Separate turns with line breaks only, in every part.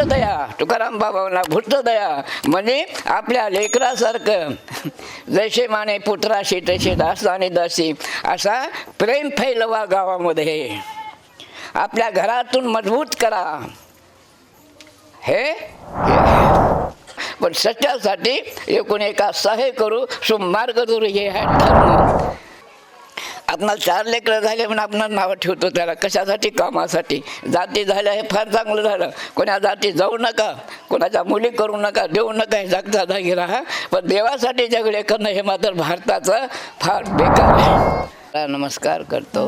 दया तुकाराम बाबांना भूत दया म्हणजे आपल्या लेकरासारखं. जसे माने पुत्राशी तसे दास आणि दासी. असा प्रेम फैलवा गावामध्ये. आपल्या घरातून मजबूत करा. हे? पण सत्यासाठी एकूण एका सहाय्य करू. सुमार्ग दूर हे आहे धर्म. आपणाला चार लेकरं झाले म्हणून आपण नावं ठेवतो त्याला. कशासाठी? कामासाठी. जाती झाल्या हे फार चांगलं झालं. कोणा जाती जाऊ नका. कोणाच्या मुली करू नका. देऊ नका. हे जागता जागी राहा पण देवासाठी झगडे करणं हे मात्र भारताचं फार बेकार आहे. नमस्कार करतो.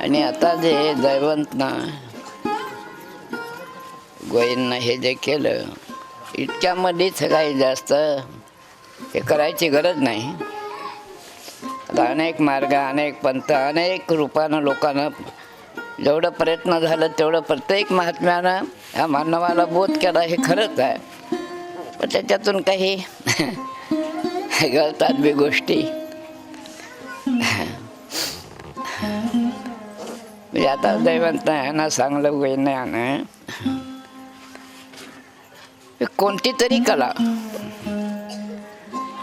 आणि आता जे जयवंत ना गोयींना हे जे केलं इतक्यामध्येच काही जास्त हे करायची गरज नाही. अनेक मार्ग अनेक पंथ अनेक रूपानं लोकांना जेवढं प्रयत्न झालं तेवढं प्रत्येक महात्म्यानं या मानवाला बोध केला हे खरंच आहे. पण त्याच्यातून काही गळतात बी गोष्टी. म्हणजे आता दैवंत यांना चांगलं वैज्ञान कोणती तरी कला.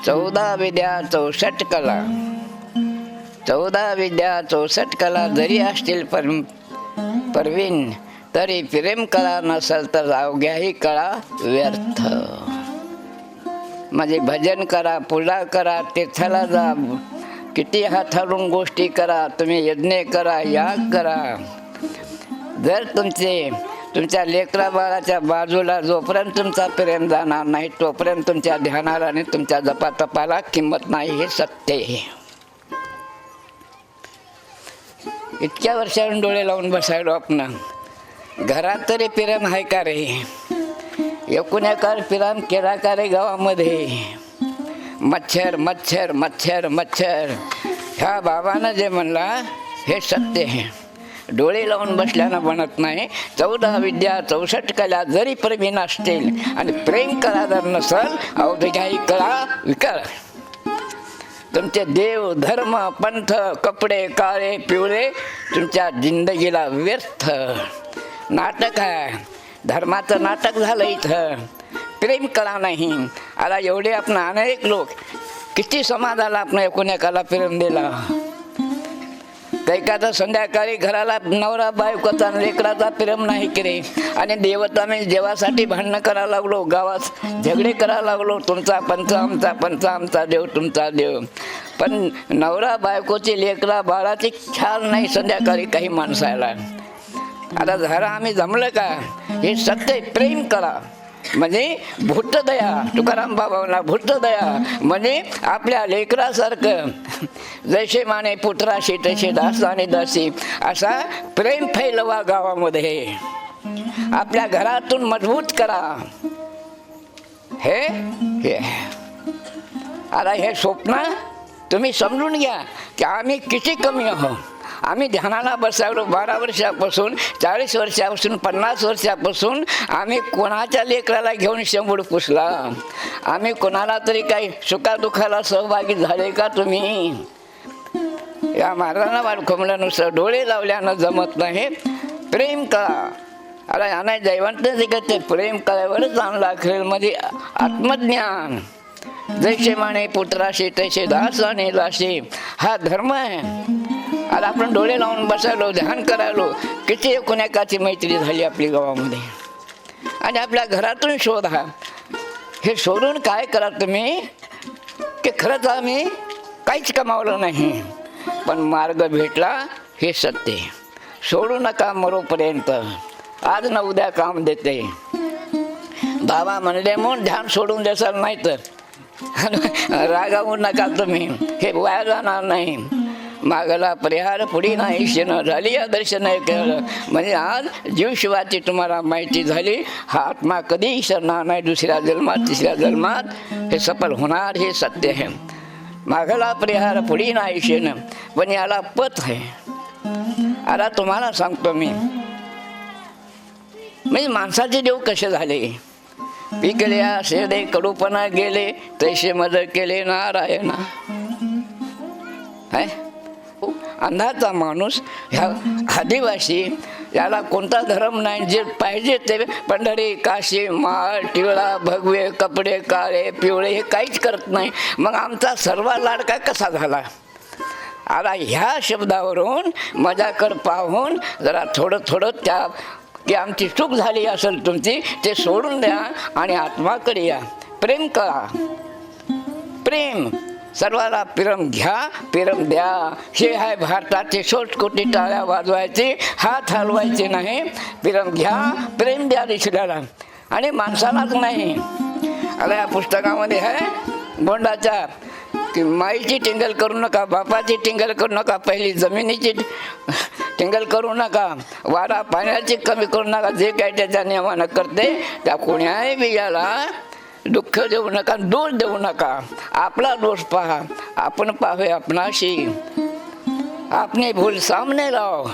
चौदा विद्या चौसष्ट कला. चौदा विद्या चौसष्ट कला जरी असतील पर परवीन तरी प्रेम कला नसेल तर अवघ्याही कळा व्यर्थ. म्हणजे भजन करा पूजा करा तीर्थाला जा किती हाताळून गोष्टी करा तुम्ही यज्ञ करा याग करा. जर तुमचे तुमच्या लेकरा बाळाच्या बाजूला जोपर्यंत तुमचा प्रेम जाणार नाही तोपर्यंत तुमच्या ध्यानाला आणि तुमच्या जपातपाला किंमत नाही हे सत्य आहे. इतक्या वर्षावरून डोळे लावून बसायलो आपण. घरात तरी प्रेम आहे का रे? एकूण एकार प्रेम केला का रे गावामध्ये? मच्छर मच्छर मच्छर मच्छर. ह्या बाबानं जे म्हणला हे सत्य आहे. डोळे लावून बसल्यानं बनत नाही चौदा विद्या चौसष्ट कला जरी प्रवीण असतील आणि प्रेम कला जर नसल अवघाही कला विकार. तुमचे देव धर्म पंथ कपडे काळे पिवळे तुमच्या जिंदगीला व्यर्थ. नाटक आहे. धर्माचं नाटक झालं इथं. प्रेम कला नाही. आता एवढे आपण अनेक लोक किती समाजाला आपण एकूण एकाला प्रेम दिला. एखादा संध्याकाळी घराला नवरा बायकोचा लेकराचा प्रेम नाही केले आणि देवता मी देवासाठी भांडणं करायला लागलो गावात झगडे करायला लागलो तुमचा पंच आमचा पंच आमचा देव तुमचा देव. पण नवरा बायकोची लेकरा बाळाची ख्याल नाही संध्याकाळी काही माणसाला. आता जरा आम्ही जमलं का? हे सत्य प्रेम करा. म्हणजे भूतदया तुकाराम बाबांना भूतदया म्हणजे आपल्या लेकरासारखं जसे माने पुत्राशी तसे दास आणि दासी असा प्रेम फैलवा गावामध्ये. आपल्या घरातून मजबूत करा. हे हे. आता हे स्वप्न तुम्ही समजून घ्या की आम्ही किती कमी आहोत. आम्ही ध्यानाला बसावलो बारा वर्षापासून चाळीस वर्षापासून पन्नास वर्षापासून आम्ही कोणाच्या लेकराला घेऊन शंभूड पुसला? आम्ही कोणाला तरी काही सुखादुखाला सहभागी झाले का तुम्ही? या महाराजांना वाढखोमल्यानुसार डोळे लावल्यानं जमत नाही. प्रेम करा. अरे याने दैवंत ते प्रेम करावरच आणला अखेरमध्ये म्हणजे आत्मज्ञान. जैसे माने पुत्राशी तसे दास आणि लाशी. हा धर्म आहे. आता आपण डोळे लावून बसायलो ध्यान करायलो. किती एकोणेकाची मैत्री झाली आपली गावामध्ये. आणि आपल्या घरातून शोध. हा हे सोडून काय करा तुम्ही? की खरंच आम्ही काहीच कमावलं नाही. पण मार्ग भेटला हे सत्य. सोडू नका मरोपर्यंत. आज ना उद्या काम देते. बाबा म्हणले म्हणून ध्यान सोडून देसाल नाही तर रागावू नका तुम्ही. हे वाया जाणार नाही. मागला परिहार पुढी नाही. शिन झाली या दर्शन केलं. म्हणजे आज जीवशिवाची तुम्हाला माहिती झाली. हा आत्मा कधी शरणार नाही. दुसऱ्या जन्मात तिसऱ्या जन्मात हे सफल होणार हे सत्य आहे. मागला परिहार पुढी नाही शिन पण याला पथ आहे. आता तुम्हाला सांगतो मी. म्हणजे माणसाचे देव कसे झाले? पिकल्या शेडे कडूपणा गेले तैसे मदत केले नारायणा. है अंधाचा माणूस ह्या आदिवासी याला कोणता धर्म नाही जे पाहिजे ते पंढरी काशी माळ टिवळा भगवे कपडे काळे पिवळे हे काहीच करत नाही. मग आमचा सर्व लाडका कसा झाला? आता ह्या शब्दावरून माझ्याकडं पाहून जरा थोडं थोडं त्या की आमची चूक झाली असेल तुमची ते सोडून द्या आणि आत्माकडे या. प्रेम करा. प्रेम. सर्वाला पिरम घ्या पिरम द्या. हे आहे भारताचे सोटकोटी टाळ्या वाजवायचे हात हलवायचे नाही. पिरम घ्या प्रेम द्या दुसऱ्याला आणि माणसालाच नाही. आता या पुस्तकामध्ये आहे बोंडाच्या की माईची टिंगल करू नका बापाची टिंगल करू नका पहिली जमिनीची टिंगल करू नका वारा पाण्याची कमी करू नका जे काय त्याच्या नियमानं करते त्या कोण्याही बियाला दुःख देऊ नका दोष देऊ नका. आपला दोष पहा. आपण पाहावे आपणाशी. आपने भूल सामने लाव.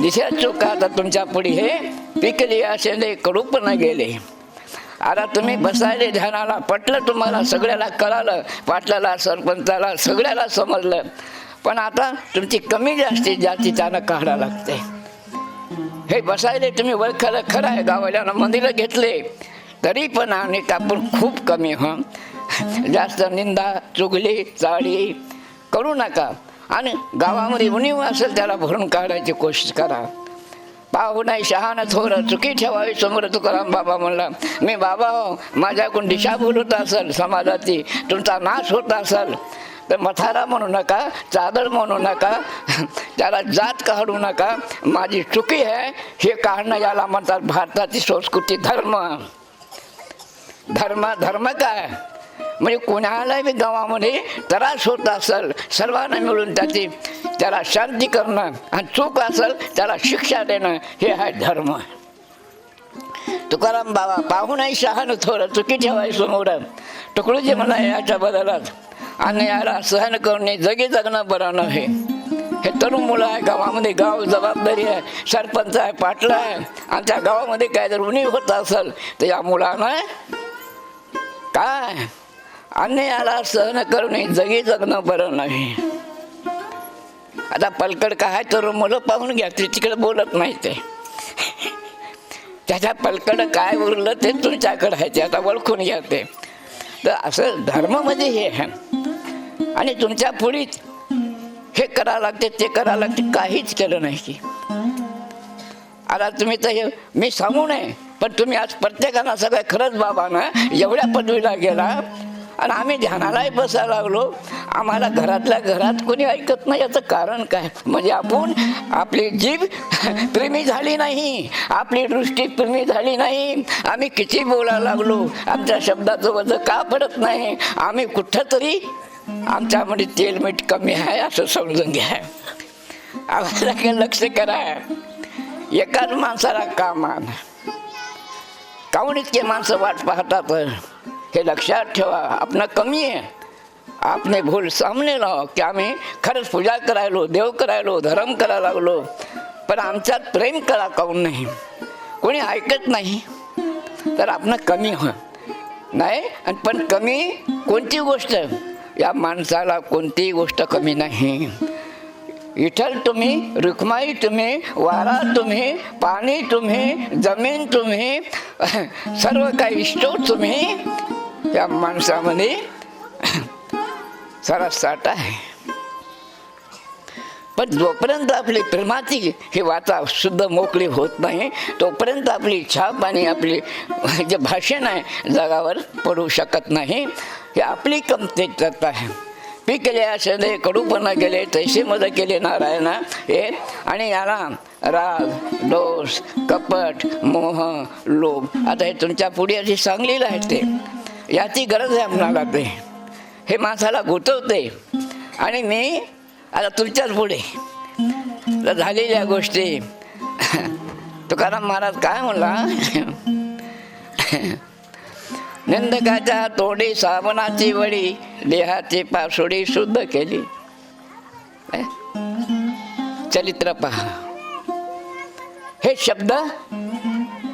दिशा चुका आता तुमच्यापुढे हे पिकली असे कडूपण गेले. आता तुम्ही बसायले ध्यानाला पटलं तुम्हाला सगळ्याला कळालं पाटलाला सरपंचाला सगळ्याला समजलं. पण आता तुमची कमी जास्ती जास्ती त्यानं काढा लागते. हे बसायले तुम्ही वळखायला खरं आहे गावाल्यानं मंदिरं घेतले. तरी पण आम्ही आपण खूप कमी हो. जास्त निंदा चुगली चाळी करू नका. आणि गावामध्ये उणीव असेल त्याला भरून काढायची कोशिश करा. पाहू नाही शहाणं थोर चुकी ठेवावी समोर तुकाराम बाबा म्हणला मी बाबा हो माझ्याकडून दिशाभूल होत असेल समाजाची तुमचा नाश होत असेल. तर मथारा म्हणू नका चादर म्हणू नका त्याला जात काढू नका. माझी चुकी आहे हे काढणं याला म्हणतात भारताची संस्कृती धर्म. धर्म धर्म काय? म्हणजे कोणालाही बी गावामध्ये त्रास होत असेल सर्वांना मिळून त्याची त्याला शांती करणं आणि चूक असेल त्याला शिक्षा देणं हे आहे धर्म. तुकाराम बाबा पाहूनही शहाण थोडं चुकी ठेवाय समोर टुकडूजी म्हणा याच्या बदलात. आणि याला सहन करणे जगी जगणं बरं नव्हे हे तरुण मुलं आहे गावामध्ये गाव जबाबदारी आहे सरपंच आहे पाटला आहे. आमच्या गावामध्ये काय जर उणीव होत असेल तर या मुलानं काय? अन्यायाला सहन करणे जगी जगणं बरं नाही. आता पलकड काय तर मुलं पाहून घ्या ते तिकडे बोलत नाही ते. त्याच्या पलकड काय उरलं ते तुमच्याकडे आहे ते आता ओळखून घ्या ते. तर असं धर्म म्हणजे हे आहे. आणि तुमच्या पुढीच हे करावं लागते ते करावं लागते काहीच केलं नाही की. आता तुम्ही तर हे मी सांगू नये. पण तुम्ही आज प्रत्येकाला सगळं खरंच बाबा ना एवढ्या पदवीला गेला. आणि आम्ही ध्यानालाही बसायला लागलो. आम्हाला घरातल्या घरात कोणी ऐकत नाही. याचं कारण काय? म्हणजे आपण आपली जीभ प्रेमी झाली नाही. आपली दृष्टी प्रेमी झाली नाही. आम्ही किती बोलायला लागलो. आमच्या शब्दाचं वजन का पडत नाही? आम्ही कुठं तरी आमच्यामध्ये तेल मीठ कमी आहे असं समजून घ्या. आम्हाला लक्ष करा. एकाच माणसाला कामान काहून इतके माणसं वाट पाहतात. हे लक्षात ठेवा आपण कमी आहे. आपने भूल सामने लाव की आम्ही खरंच पूजा करायलो देव करायलो धर्म करायला लागलो. पण आमच्यात प्रेम करा काहून नाही? कोणी ऐकत नाही? तर आपण कमी हो नाही आणि पण कमी कोणती गोष्ट? या माणसाला कोणतीही गोष्ट कमी नाही. विठ्ठल तुम्ही रुक्माई तुम्ही वारा तुम्ही पाणी तुम्ही जमीन तुम्ही सर्व काही इष्ट तुम्ही. या माणसामध्ये सरस साठ आहे. पण जोपर्यंत आपली प्रेमाची हे वाचा शुद्ध मोकळी होत नाही तोपर्यंत आपली छाप आणि आपली जे भाषण आहे जगावर पडू शकत नाही. ही आपली कमतरता आहे. पिकले असले कडूपणा केले तैसे मदत केले नारायणा. हे आणि याला राग दोष कपट मोह लोभ आता हे तुमच्यापुढे अशी सांगलेलं आहे ते. याची गरज आहे आपणाला ते हे माणसाला गुंतवते. आणि मी आता तुमच्याच पुढे. तर झालेल्या गोष्टी. तुकाराम महाराज काय म्हणला? नंदकाच्या तोंडी साबणाची वडी देहाची पासोडी शुद्ध केली. चरित्र पहा. हे शब्द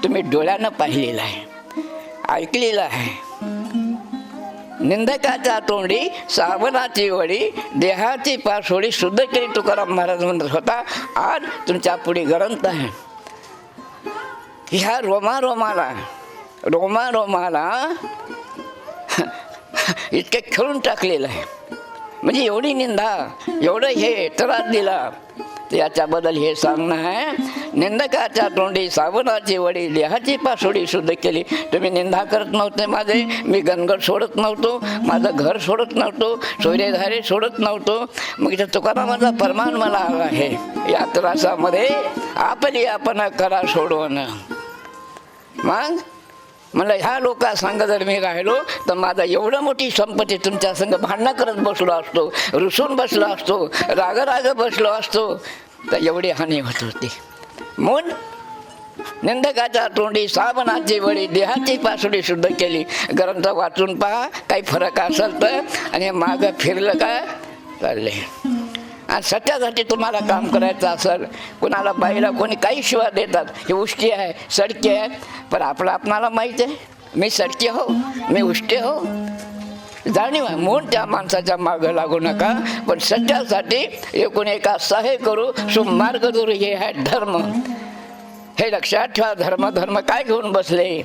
तुम्ही डोळ्यानं पाहिलेला आहे ऐकलेलं आहे. निंदकाच्या तोंडी साबणाची वडी देहाची पासोडी शुद्ध केली. तुकाराम महाराज म्हणत होता आज तुमच्यापुढे ग्रंथ आहे. ह्या रोमा रोमाला रोमा रोमाला इतके खेळून टाकलेलं आहे. म्हणजे एवढी निंदा एवढं हे त्रास दिला. याच्याबद्दल हे सांगणं आहे निंदकाच्या तोंडी साबणाची वडी देहाची पासोडी शुद्ध केली. तुम्ही निंदा करत नव्हते माझे मी गणगड सोडत नव्हतो माझं घर सोडत नव्हतो सूर्यधारे सोडत नव्हतो. मग इथं तुकारामाचा परमान मला आला आहे. या त्रासामध्ये आपली आपण करा सोडवणं. मग म्हणलं ह्या लोका संग जर मी राहिलो तर माझा एवढं मोठी संपत्ती तुमच्या संग भांडणं करत बसलो असतो रुसून बसलो असतो रागराग बसलो असतो. तर एवढी हानी होत होती. म्हणून निंदकाच्या तोंडी साबणाची वडी देहाची पासोडी शुद्ध केली. ग्रंथ वाचून पहा काही फरक असेल तर आणि मागं फिरलं का चालले आणि सत्यासाठी तुम्हाला काम करायचं असेल कुणाला बाईला कोणी काही शिवा देतात ही उष्टी आहे सडकी आहे पण आपलं आपणाला माहीत आहे मी सडकी हो मी उष्टी हो. जाणीव आहे म्हणून त्या माणसाच्या मागं लागू नका पण सत्यासाठी एकूण एका सहाय्य करू सुमार्ग दूर हे आहे धर्म. हे लक्षात ठेवा धर्म धर्म काय घेऊन बसले?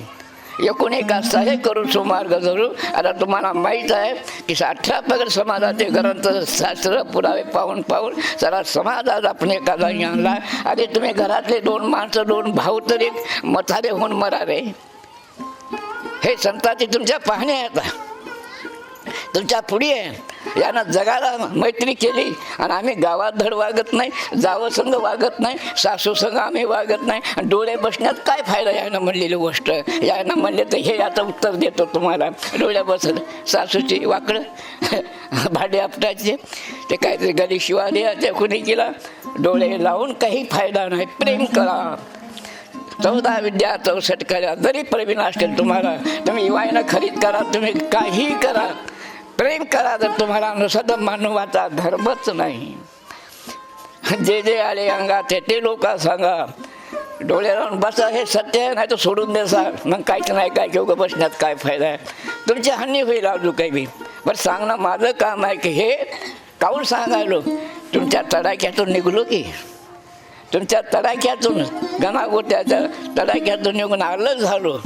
एकूण एका हे करू सुमार्ग धरू आता तुम्हाला माहीत आहे की अठरा पगड समाजाचे ग्रंथ शास्त्र पुरावे पाहून पाहून जरा समाजात आपण एखादा आणला. अरे तुम्ही घरातले दोन माणसं दोन भाऊ तरी मथारे होऊन मरावे. हे संतांची तुमच्या पाहण्या आहेत तुमच्यापुढे आहे यानं जगाला मैत्री केली आणि आम्ही गावात धड वागत नाही जावं संघ वागत नाही सासू संघ आम्ही वागत नाही. डोळे बसण्यात काय फायदा यानं म्हणलेली गोष्ट? यानं म्हणले तर हे आता उत्तर देतो तुम्हाला. डोळ्या बसत सासूची वाकडं भांडे आपटायचे ते काहीतरी गली शिवा द्यायचे कुणी केला डोळे लावून काही फायदा नाही प्रेम करा. चौदा विद्या चौसष्ट करा जरी प्रवीण असेल तुम्हाला तुम्ही इवायनं खरीद करा तुम्ही काही करा. प्रेम करा तर तुम्हाला नुसत मानवाचा धर्मच नाही. जे जे आले अंगात ते ते लोक सांगा. डोळे लावून बसा हे सत्य आहे नाही तर सोडून देसा मग काहीच नाही काय घेऊ बसण्यात काय फायदा आहे? तुमची हानी होईल अजून काही बी. बरं सांगणं माझं काम आहे की हे काऊन सांगायलो? तुमच्या तडाख्यातून निघलो की. तुमच्या तडाख्यातून गणागोट्याच्या तडाख्यातून निघून आलं झालो.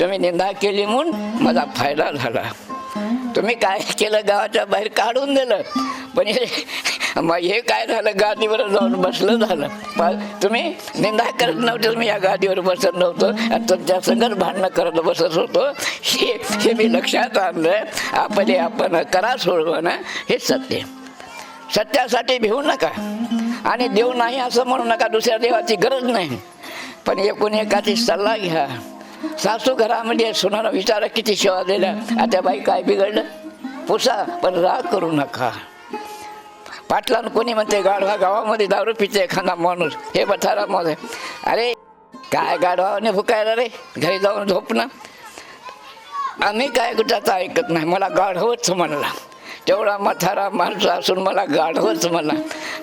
तुम्ही निंदा केली म्हणून माझा फायदा झाला. तुम्ही काय केलं गावाच्या बाहेर काढून दिलं? पण हे मग हे काय झालं? गादीवर जाऊन बसलं झालं. पण तुम्ही निंदा करत नव्हते मी या गादीवर बसत नव्हतो. आणि तुमच्या संगत भांडणं करत बसत होतो. हे हे मी लक्षात आणलं आपले आपण करा सोडवणं हे सत्य. सत्यासाठी भिवू नका. आणि देव नाही असं म्हणू नका. दुसऱ्या देवाची गरज नाही. पण एकूण एकाची सल्ला घ्या. सासू घरामध्ये सुनानं विचारा किती सेवा दिल्या आता बाई काय बिघडलं? पुसा पण राग करू नका. पाटलान कोणी म्हणते गाढवा गावामध्ये दारू पिते एखादा माणूस. हे बथारामध्ये अरे काय गाढवाने भुकायला रे? घरी जाऊन झोपणं आम्ही काय कुठं ऐकत नाही. मला गाढवच म्हणला. तेवढा मथारा माणूस असून मला गाढवच म्हणा.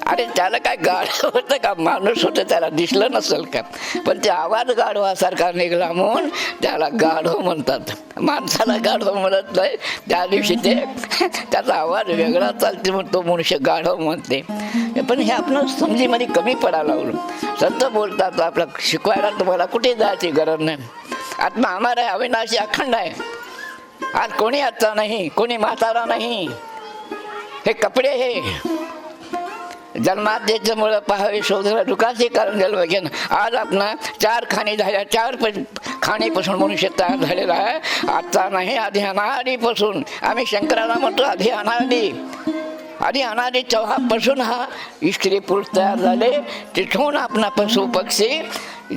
अरे त्याला काय गाढव होतं का? माणूस होतं त्याला दिसलं नसेल का? पण ते आवाज गाढवासारखा निघाला म्हणून त्याला गाढव म्हणतात. माणसाला गाढव म्हणत नाही. त्या दिवशी ते त्याचा आवाज वेगळा चालते म्हणून तो मनुष्य गाढव म्हणते. पण हे आपण समजीमध्ये कमी पडायला लागलो. संत बोलतात आपलं शिकवायला तुम्हाला कुठे जायची गरज नाही. आत्मा आम्हाला आहे अविनाशी अखंड आहे. आज कोणी आत्ता नाही कोणी म्हातारा नाही. हे कपडे हे. जन्मात मुळं पहावे शोधला दुखाचे कारण जन्म घेणं आज आपण चार खाणी झाल्या चार प खाणीपासून मनुष्य तयार झालेला आहे. आता नाही आधी अनादीपासून आम्ही शंकराला म्हणतो आधी अनादी आधी अनादी चौहापासून हा स्त्री पुरुष तयार झाले. तिथून आपण पशु पक्षी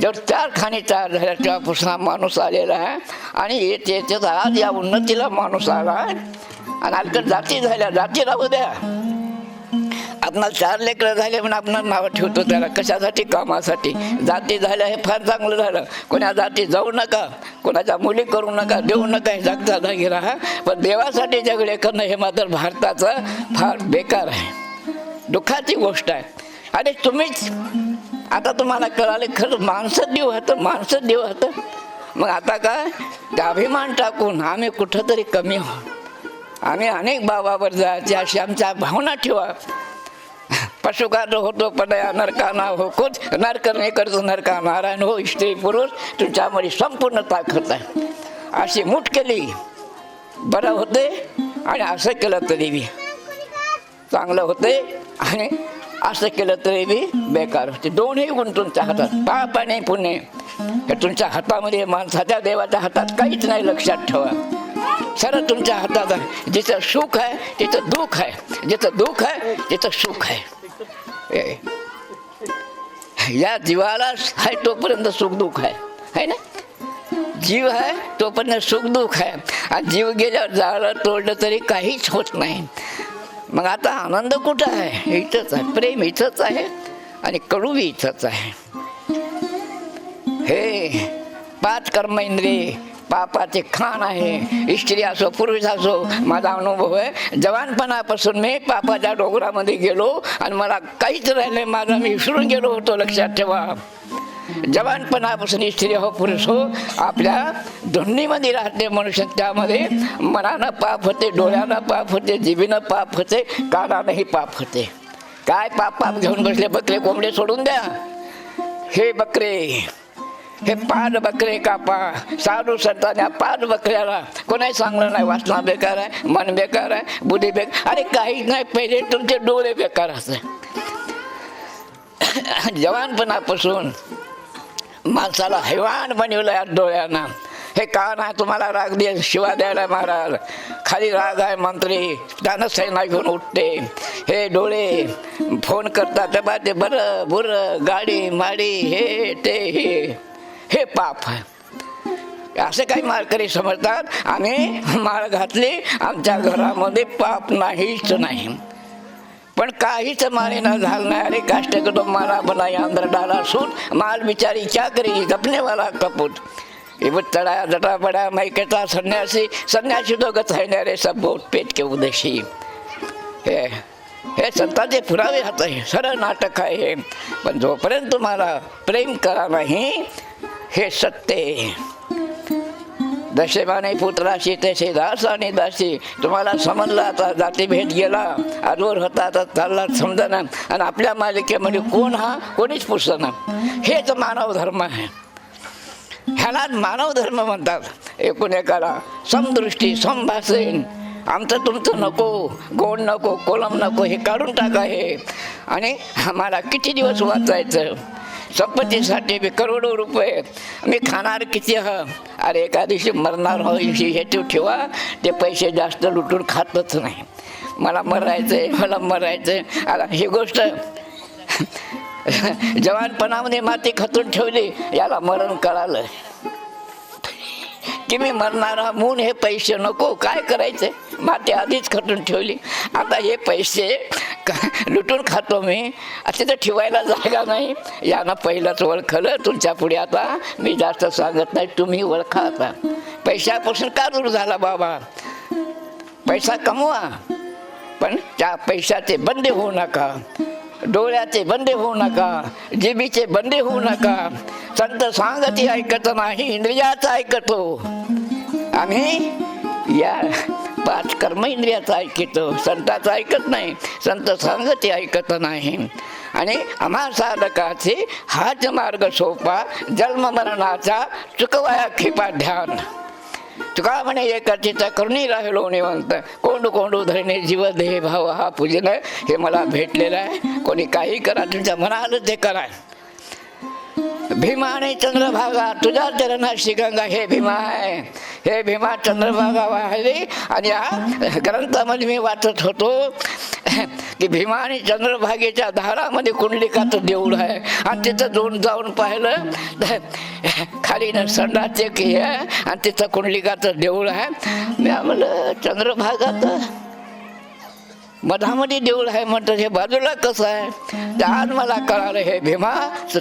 जर चार खाणी तयार झाल्या तेव्हापासून हा माणूस आलेला आहे. आणि येत येत आज या उन्नतीला माणूस आला आहे. आणि अलीकडे जाती झाल्या जाती राहू द्या. आपणाला चार लेकरं झाले म्हणून आपण नावं ठेवतो त्याला. कशासाठी? कामासाठी. जाती झाल्या हे फार चांगलं झालं. कोणा जाती जाऊ नका. कोणाच्या मुली करू नका देऊ नका हे जागता जागी राहा. पण देवासाठी झगडे करणं हे मात्र भारताचं फार बेकार आहे. दुःखाची गोष्ट आहे. अरे तुम्हीच आता तुम्हाला कळाले खरं माणसं देव होतं माणसं देव होतं मग आता काय? अभिमान टाकून आम्ही कुठंतरी कमी आहोत आम्ही अनेक बाबावर जायचे अशी आमच्या भावना ठेवा. पशुकार होतो पडया नरकाना हो कुच नरक नाही करतो नरका नारायण. हो स्त्री पुरुष तुमच्यामध्ये संपूर्ण ताकद आहे. अशी मूठ केली. बरं होते आणि असं केलं तरी बी. चांगलं होते आणि असं केलं तरी बी बेकार होते. दोन्ही गुण तुमच्या हातात. पाप आणि पुणे हे तुमच्या हातामध्ये माणसाच्या देवाच्या हातात काहीच नाही लक्षात ठेवा. सरळ तुमच्या हातात आहे. जिथं सुख आहे तिथं दुःख आहे. जिथं दुःख आहे तिथं सुख आहे. हे. या जीवाला आहे तोपर्यंत सुख दुःख आहे. है ना? जीव आहे तोपर्यंत सुख दुःख आहे. आणि जीव गेल्यावर झालं तोडलं तरी काहीच होत नाही. मग आता आनंद कुठं आहे? इथंच आहे. प्रेम इथंच आहे आणि कडू इथंच आहे. हे पाच कर्म इंद्रिय पापाचे खाण आहे. स्त्री असो पुरुष असो माझा अनुभव आहे. जवानपणापासून मी पापाच्या डोंगरामध्ये गेलो आणि मला काहीच राहिलं माझा मी विसरून गेलो होतो लक्षात ठेवा. जवानपणापासून स्त्री हो पुरुष हो आपल्या दोन्हीमध्ये राहते मनुष्य. त्यामध्ये मनानं पाप होते डोळ्यानं पाप होते जिभीनं पाप होते कानानंही पाप होते. काय पाप पाप घेऊन बसले बकरे कोंबडे सोडून द्या. हे बकरे हे पाच बकरे कापा साधू संतांना पाच बकऱ्याला. कोणाही सांगलं नाही वाचना बेकार आहे मन बेकार आहे बुद्धी बेकार अरे काहीच नाही पहिले तुमचे डोळे बेकार असते जवानपणापासून माणसाला हैवान बनवलं या डोळ्यांना. हे का नाही तुम्हाला राग दे शिवा द्यायला महाराज खाली राग आहे मंत्री त्यानं सैना घेऊन उठते. हे डोळे फोन करतात ते बरं बुरं गाडी माडी हे ते हे. हे पाप आहे. असे काही मारकरी समजतात आम्ही माळ घातली आमच्या घरामध्ये पाप नाहीच नाही. पण काहीच मारेना झालं नाही अरे काष्ट करो मारा बनाई अंदर डाला सूट माल बिचारी क्या करी जपणेवाला वाला कपूट ये वो चढ़ाया जटा बड़ा मैं कहता सन्यासी रे सबोट पेट के उदशी. हे हे संतांचे पुरावे हात आहे सरळ नाटक आहे. हे पण जोपर्यंत तुम्हाला प्रेम करा नाही हे सत्य दशेबाने पुत्राशी तसे दास आणि दासी. तुम्हाला समजला आता जाती भेट गेला आजवर होता आता चालला समजा आणि आपल्या मालिकेमध्ये कोण हा? कोणीच पुसना हेच मानव धर्म आहे. ह्यालाच मानव धर्म म्हणतात. एकूण एकाला समदृष्टी समभासेन आमचं तुमचं नको गोड नको कोलम नको हे काढून टाका हे. आणि आम्हाला किती दिवस वाचायचं? संपत्तीसाठी बी करोडो रुपये मी खाणार किती ह? अरे एका दिवशी मरणार हो हे तू ठेवा. ते पैसे जास्त लुटून खातच नाही. मला मरायचंय मला मरायचंय. आता ही गोष्ट जवानपणामध्ये माती खतून ठेवली याला मरण कळालं. की मी मरणारा म्हणून हे पैसे नको. काय करायचे माती आधीच खटून ठेवली. आता हे पैसे लुटून खातो मी. तिथं ठेवायला जागा नाही. यानं पहिलंच ओळखलं. तुमच्यापुढे आता मी जास्त सांगत नाही. तुम्ही ओळखा आता. पैशापासून का दूर झाला बाबा? पैसा कमवा. पण त्या पैशाचे बंद होऊ नका. डोळ्याचे बंदे होऊ नका जिबीचे बंदे होऊ नका. संत सांगती ऐकत नाही इंद्रियाचं ऐकतो. आम्ही या पाच कर्म इंद्रियाचं ऐकतो. संताचं ऐकत नाही संत सांगती ऐकत नाही. आणि आम्हा साधकाचे हाच मार्ग सोपा जन्ममरणाचा चुकवाया खेपा ध्यान. तुका म्हणे एका चित्ता करुणी राहिलो निवंत. कोंडू कोंडू धरणे जीव देह भाव हा पूजन हे मला भेटलेलं आहे. कोणी काही करा तुमच्या मनाला ते करा. भीमाने चंद्रभागा तुझ्या चरणाशी गंगा हे भीमा आहे. हे भीमा चंद्रभागा वाहिली आणि या ग्रंथामध्ये मी वाचत होतो की भीमा आणि चंद्रभागेच्या धारामध्ये कुंडलिकाचं देऊळ आहे. आणि तिथं दोन जाऊन पाहिलं खाली न संडाचे की आहे आणि तिथं कुंडलिकाचं देऊळ आहे. मी म्हणलं चंद्रभागात मधामध्ये देऊळ आहे म्हणतात हे बाजूला कसं आहे? तर आज मला कळालं हे भीमा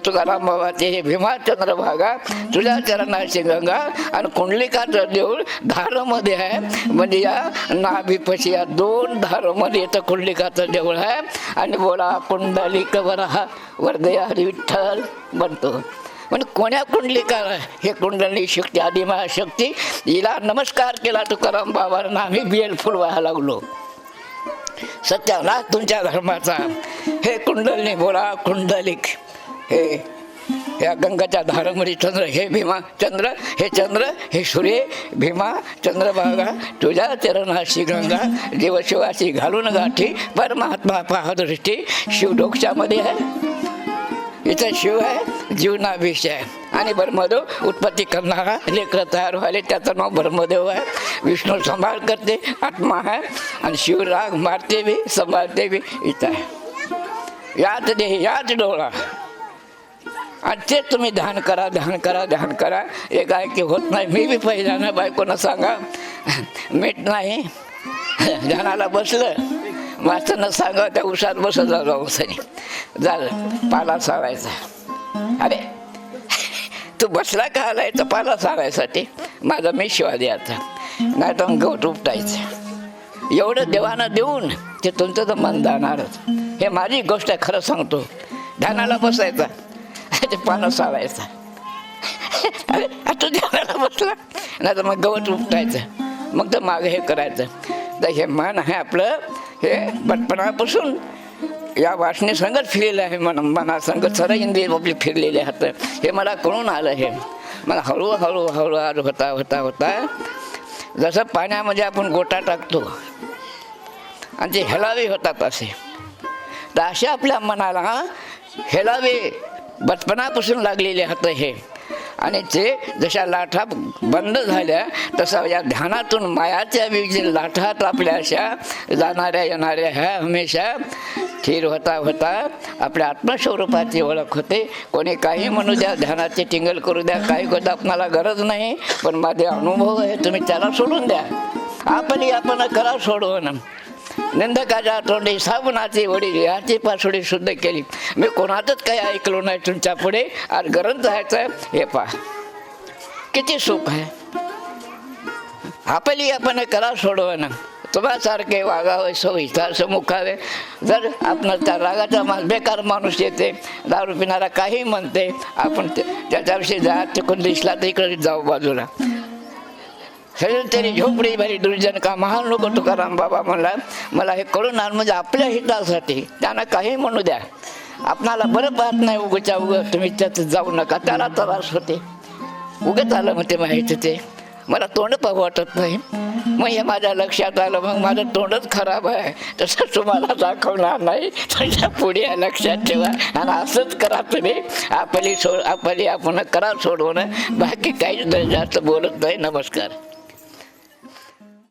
तुकाराम बाबाचे हे भीमा चंद्रभागा तुझ्या चरणाची गंगा आणि कुंडलिकाचं देऊळ धारमध्ये आहे. म्हणजे या नाभीपशी या दोन धारमध्ये येतं कुंडलिकाचं देऊळ आहे. आणि बोला कुंडलिक वरा वर्दया विठ्ठल बनतो पण म्हणजे कोण्या कुंडलिका हे कुंडली शक्ती आदिमा शक्ती हिला नमस्कार केला तुकाराम बाबांना आम्ही बियल फुल व्हायला लागलो. सत्याला तुमच्या धर्माचा. हे कुंडलिनी बोला कुंडलिक. हे या गंगाच्या धारामध्ये चंद्र हे भीमा चंद्र हे चंद्र हे सूर्य भीमा चंद्रभागा तुझ्या चरणाशी गंगा देवशिवाशी घालून गाठी परमात्मा पाहदृष्टी शिवडोक्षामध्ये आहे. इथं शिव आहे जीवनाभिष आहे आणि ब्रह्मदेव उत्पत्ती करणारा लेकरं तयार व्हायले. त्याचं नाव ब्रह्मदेव आहे. विष्णू सांभाळ करते आत्मा आहे. आणि शिवराग मारते बी सांभाळते बी इथं आहे. याच देह याच डोळा. आणि ते तुम्ही ध्यान करा ध्यान करा ध्यान करा. एक आहे की होत नाही. मी बी पहिल्यानं बायकोनं सांगा मीठ नाही. ध्यानाला बसलं. मास्तरनं सांगा त्या उशात बसत जाऊ सरी झालं. पाला सारायचा अरे तू बसला का आलाय पाला सारायसाठी माझा मी शिवा द्यायचा नाही तर मग गवत उपटायचं एवढं देवानं देऊन ते तुमचं तर मन जाणारच. हे माझी गोष्ट आहे खरं सांगतो. ध्यानाला बसायचा. ते पानं सारायचा अरे तू ध्यानाला बसला. नाही तर मग गवत उपटायचं मग तर मागं हे करायचं. तर हे मन आहे आपलं हे बटपणापासून या वासने संगत फिरलेलं आहे मन मना संगत सर इंद्रिय आपली फिरलेले आहेत हे मला कळून आलं हे. मला हळूहळू हळूहळू होता होता होता. जसं पाण्यामध्ये आपण गोटा टाकतो आणि ते हेलावे होतात असे. तर असे आपल्या मनाला हेलावे बचपनापासून लागलेले आहेत हे. आणि ते जशा लाठा बंद झाल्या तसा या ध्यानातून मायाच्या विविध लाठात आपल्या अशा जाणाऱ्या येणाऱ्या ह्या हमेशा स्थिर होता होता. आपल्या आत्मस्वरूपाची ओळख होते. कोणी काही म्हणू द्या ध्यानाची टिंगल करू द्या काही करता आपणाला गरज नाही. पण माझे अनुभव आहे तुम्ही त्याला सोडून द्या. आपण आपण करा सोडवून निंदकाच्या तोंडी साबणाची वडी याची पासोडी शुद्ध केली. मी कोणातच काही ऐकलो नाही तुमच्यापुढे. आज गरज जायचं हे पहा. किती सुख आहे. आपली आपण करा सोडवणं तुम्हासारखे वागावे सोयीचा मुखावे जर आपण त्या रागाचा माल बेकार माणूस येते दारू पिणारा काही म्हणते आपण ते- त्याच्याविषयी जा तिकडून दिसला तर इकडे जाऊ बाजूला. तरी झोपडी भरी दुर्जन का महान लोक तुकाराम बाबा म्हणला मला हे कळून आण म्हणजे आपल्या हितासाठी त्यांना काही म्हणू द्या. आपणाला बरं पाहत नाही उगच्या उग तुम्ही त्यात जाऊ नका त्याला त्रास होते. उगत आलं म्हणते माहिती ते. मला तोंड पाहू वाटत नाही. मग हे माझ्या लक्षात आलं मग माझं तोंडच खराब आहे. तसं तुम्हाला दाखवणार नाही त्याच्या पुढे लक्षात ठेवा. आणि असंच करा तुम्ही. आपली सोड आपली आपण करा सोडवणं. बाकी काहीच जास्त बोलत नाही. नमस्कार.